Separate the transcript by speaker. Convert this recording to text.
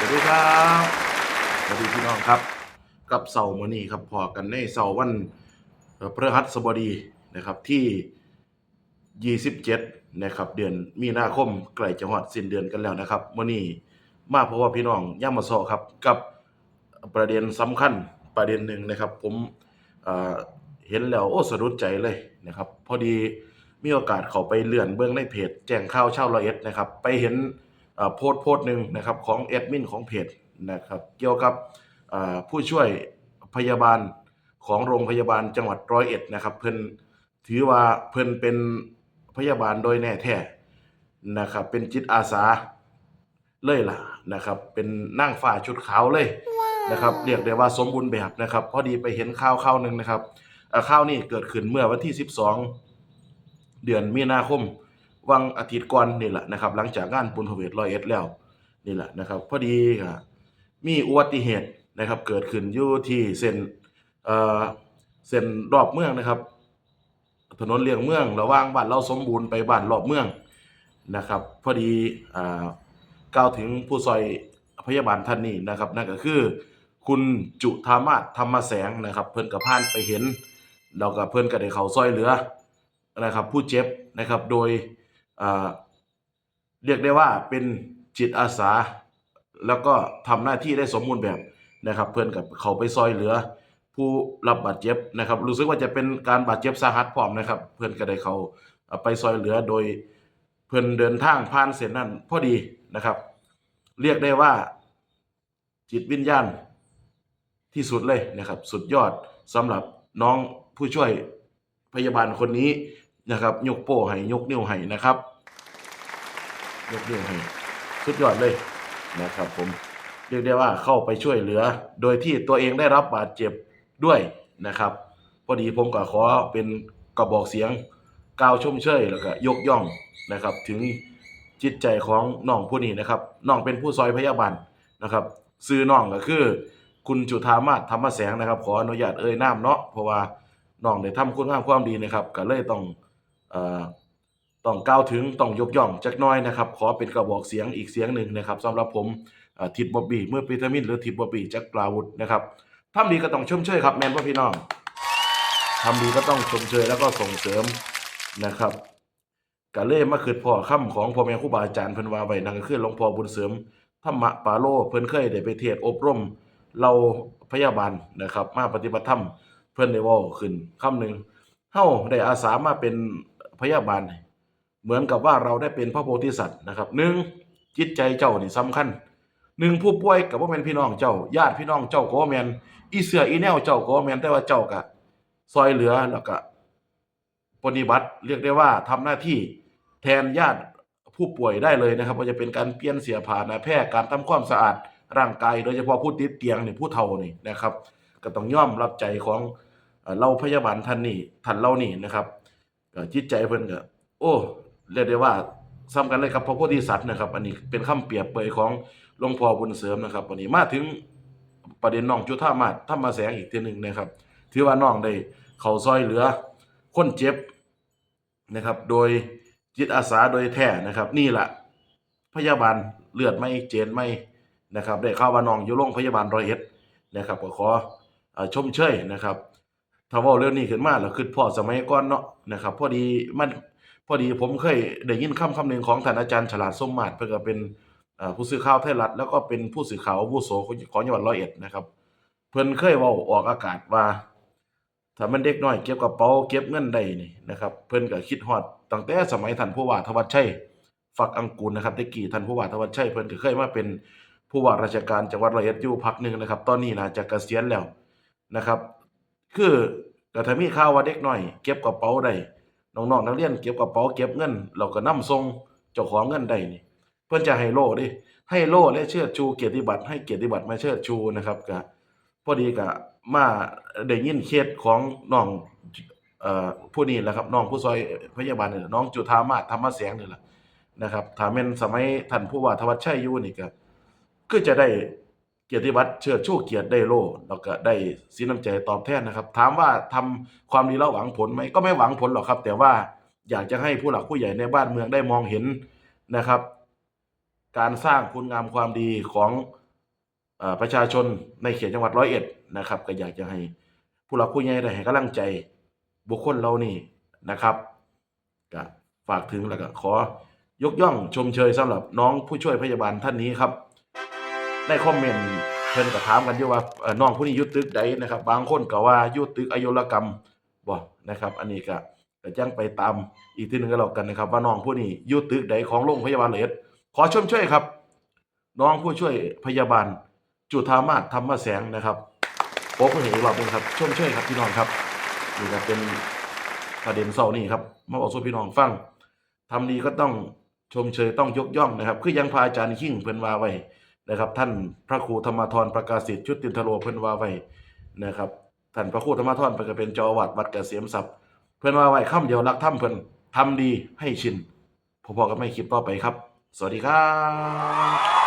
Speaker 1: สวัสดีครับสวัสดีพี่น้องครับ กับเสาร์มื้อนี้ครับพอกันในเสาร์วันพฤหัสบดีนะครับที่ 27นะครับเดือนมีนาคมใกล้จะฮอดสิ้นเดือนกันแล้วนะครับมื้อนี้มาเพราะว่าพี่น้องย่ามาซอครับกับประเด็นสำคัญประเด็นหนึ่งนะครับ ผมเห็นแล้วโอ้สะดุดใจเลยนะครับ พอดีมีโอกาสเขาไปเลื่อนเบื้องในเพจ แจ้งข่าวเช่าละเอียดนะครับ ไปเห็น โพสต์โพสต์หนึ่งนะครับของแอดมินของเพจนะครับเกี่ยวกับเอ่อผู้ช่วยพยาบาลของโรงพยาบาลจังหวัดร้อยเอ็ดนะครับเพิ่นถือว่าเพิ่นเป็นพยาบาลโดยแน่แท้นะครับเป็นจิตอาสาเลยล่ะนะครับเป็นนั่งฝ่าชุดขาวเลยนะครับเรียกได้ว่าสมบูรณ์แบบนะครับ พอดีไปเห็นข่าวข่าวหนึ่งนะครับเอ่อข่าวนี้เกิดขึ้นเมื่อวันที่ 12 เดือนมีนาคม วังอาทิตย์ก่อนนี่แหละนะครับ หลังจากงานบุญพเวทร้อยเอ็ดแล้วนี่แหละนะครับ พอดีก็มีอุบัติเหตุนะครับ เกิดขึ้นอยู่ที่เส้นเอ่อเส้นรอบเมืองนะครับ ถนนเลียงเมืองระหว่างบ้านเราสมบูรณ์ไปบ้านรอบเมืองนะครับ พอดีอ่ากล่าวถึงผู้ซอยพยาบาลท่านนี้นะครับนั่นก็คือคุณจุธามาศธรรมแสงนะครับ เพิ่นกับพานไปเห็นแล้วก็เพิ่นก็ได้เขาซอยเหลือนะครับ ผู้เจ็บนะครับโดย เรียกได้ว่าเป็นจิตอาสา แล้วก็ทำหน้าที่ได้สมบูรณ์แบบนะครับเพื่อนกับเขาไปซอยเหลือ ผู้รับบาดเจ็บนะครับ รู้สึกว่าจะเป็นการบาดเจ็บสาหัสพร้อมนะครับ เพื่อนก็ได้เขาอ่าไปซอยเหลือโดยเพื่อนเดินทางผ่านเส้นนั้นพอดีนะครับ เรียกได้ว่าจิตวิญญาณที่สุดเลยนะครับ สุดยอดสำหรับน้องผู้ช่วยพยาบาลคนนี้ นะครับ ยกโป้ให้ยกนิ้วให้นะครับ ยกนิ้วให้สุดยอดเลยนะครับ ผมเรียกได้ว่าเข้าไปช่วยเหลือ โดยที่ตัวเองได้รับบาดเจ็บด้วยนะครับ พอดีผมก็ขอเป็นกระบอกเสียงกล่าวชมเชยแล้วก็ยกย่องนะครับ ถึงจิตใจของน้องผู้นี้นะครับน้องเป็นผู้ซอยพยาบาลนะครับ ซื้อน้องก็คือ คุณจุธามาศธรรมแสงนะครับ ขออนุญาตเอ่ยนามเนาะเพราะว่าน้องได้ทำคุณงามความดีนะครับ ก็เลยต้อง ต้องกล่าวถึงต้องยกย่องจักน้อยนะครับ ขอเป็นกระบอกเสียงอีกเสียงหนึ่งนะครับสำหรับผมเอ่อทิดบอบบี้เมื่อปีทอร์มินหรือทิดบอบบี้จักปลาวุธนะครับทำดีก็ต้องชมเชยครับแมนพ่อพี่น้องทำดีก็ต้องชมเชยแล้วก็ส่งเสริมนะครับก็เลยมาคืดพ่อค่ำของพ่อแม่ครูบาอาจารย์เพิ่นว่าไว้นั่นก็คือหลวงพ่อบุญเสริมธรรมะปาโลเพิ่นเคยได้ไปเทศอบรมเราพยาบาลนะครับ มาปฏิบัติธรรมเพิ่นได้ว้าขึ้นคำหนึ่งเฮาได้อาสามาเป็น พยาบาล เหมือนกับว่าเราได้เป็นพระโพธิสัตว์นะครับหนึ่งจิตใจเจ้านี่สำคัญหนึ่งผู้ป่วยก็บ่แม่นพี่น้องเจ้าญาติพี่น้องเจ้าก็แมนอีเสืออีแนวเจ้าก็แมนแต่ว่าเจ้าก็ซอยเหลือแล้วก็ปฏิบัติเรียกได้ว่าทำหน้าที่แทนญาติผู้ป่วยได้เลยนะครับว่าจะเป็นการเปลี่ยนเสียผ้านาแพร่การทำความสะอาดร่างกายโดยเฉพาะผู้ติดเตียงนี่ผู้เฒ่านี่นะครับ ก็ต้องย่อมรับใจของเอ่อเราพยาบาลท่านนี่ท่านเรานี่นะครับ ก็จิตใจเพิ่นก็โอ้เรียกได้ว่าซ้ำกันเลยครับพระโพธิสัตว์นะครับ อันนี้เป็นคำเปรียบเปยของหลวงพ่อบุญเสริมนะครับวันนี้มาถึงประเด็นน้องจุธามาศธรรมแสงอีกทีหนึ่งนะครับ ถือว่าน้องได้เข้าซอยเหลือคนเจ็บนะครับ โดยจิตอาสาโดยแท้นะครับ นี่แหละพยาบาลเลือดไม่เจนไม่นะครับ ได้ข่าวว่าน้องอยู่โรงพยาบาลร้อยเอ็ดนะครับก็ขออชมเชยนะครับ ถ้าว่าเรื่องนี้ขึ้นมาแล้วคือพ่อสมัยก่อนเนาะนะครับ พอดีมันพอดีผมเคยได้ยินคำคำหนึ่งของท่านอาจารย์ฉลาดสมมาตรเพื่อก็เป็นผู้สื่อข่าวไทยรัฐแล้วก็เป็นผู้สื่อข่าววุโสของจังหวัดร้อยเอ็ดนะครับ เพิ่นเคยเว้าออกอากาศว่าถ้ามันเด็กน้อยเก็บกระเป๋าเก็บเงินได้นี่นะครับ เพิ่นก็คิดฮอดตั้งแต่สมัยท่านผู้ว่าทวัชชัยฝักอังกูลนะครับตะกี้ท่านผู้ว่าทวัชชัยเพิ่นก็เคยมาเป็นผู้ว่าราชการจังหวัดร้อยเอ็ดอยู่พักหนึ่งนะครับ ตอนนี้น่าจะเกษียณแล้วนะครับ คือ ก็ถ้ามีข่าวว่าเด็กน้อย เก็บกระเป๋าได้น้องๆนักเรียนเก็บกระเป๋าเก็บเงินเราก็นำส่งเจ้าของเงินได้นี่ เพิ่อนจะให้โล่ดิให้โล่และเชิดชูเกียรติบัตรให้เกียรติบัตรมาเชิดชูนะครับก็พอดีก็มาได้ยินเคสของน้องเอ่อผู้นี้แหละครับน้องผู้ซอยพยาบาลนี่น้องจุธามาธรรมแสงนี่แหละนะครับถ้าแม่นสมัยท่านผู้ว่าทวัชชัยอยู่นี่ก็ก็จะได้ เกียรติบัตรเชิดชูเกียรติได้โล่แล้วก็ได้สินน้ำใจตอบแทนนะครับ ถามว่าทำความดีแล้วหวังผลไหมก็ไม่หวังผลหรอกครับ แต่ว่าอยากจะให้ผู้หลักผู้ใหญ่ในบ้านเมืองได้มองเห็นนะครับ การสร้างคุณงามความดีของอประชาชนในเขตจังหวัดร้อยเอ็ดนะครับ ก็อยากจะให้ผู้หลักผู้ใหญ่ได้ให้กำลังใจบุคคลเรานี่นะครับก็ฝากถึงแล้วก็ขอยกย่องชมเชยสำหรับน้องผู้ช่วยพยาบาลท่านนี้ครับ ในคอมเมนต์เพิ่นก็ถามกันอยู่ว่าเอ่อน้องผู้นี้อยู่ตึกใดนะครับ บางคนก็ว่าอยู่ตึกอายุรกรรมบ่นะครับ อันนี้ก็ก็จังไปตามอีกทีหนึงก็แล้วกันนะครับ ว่าน้องผู้นี้อยู่ตึกใดของโรงพยาบาลเอียดขอชมช่วยครับ น้องผู้ช่วยพยาบาล จุธามาศธรรมแสงนะครับโอ้เพิ่งเห็นอีกรอบนึงครับชมช่วยครับพี่น้องครับนี่ก็เป็นประเด็นเศร้านี่ครับมาบอกสู่พี่น้องฟังทำดีก็ต้องชมเชยต้องยกย่องนะครับ คือยังพาอาจารย์ขิ้งเพิ่นว่าไว้ นะครับท่านพระครูธรรมทรประกาศิทธิ์ชุตินทโรเพื่อนว่าไว้นะครับท่านพระครูธรรมทรเพิ่นก็เป็นจอวัดวัดเกษมศัพท์เพื่อนว่าไว้ข้ามเดียวรักถ้ำเพิ่นทำดีให้ชินพอๆกับไม่คลิปต่อไปครับ สวัสดีครับ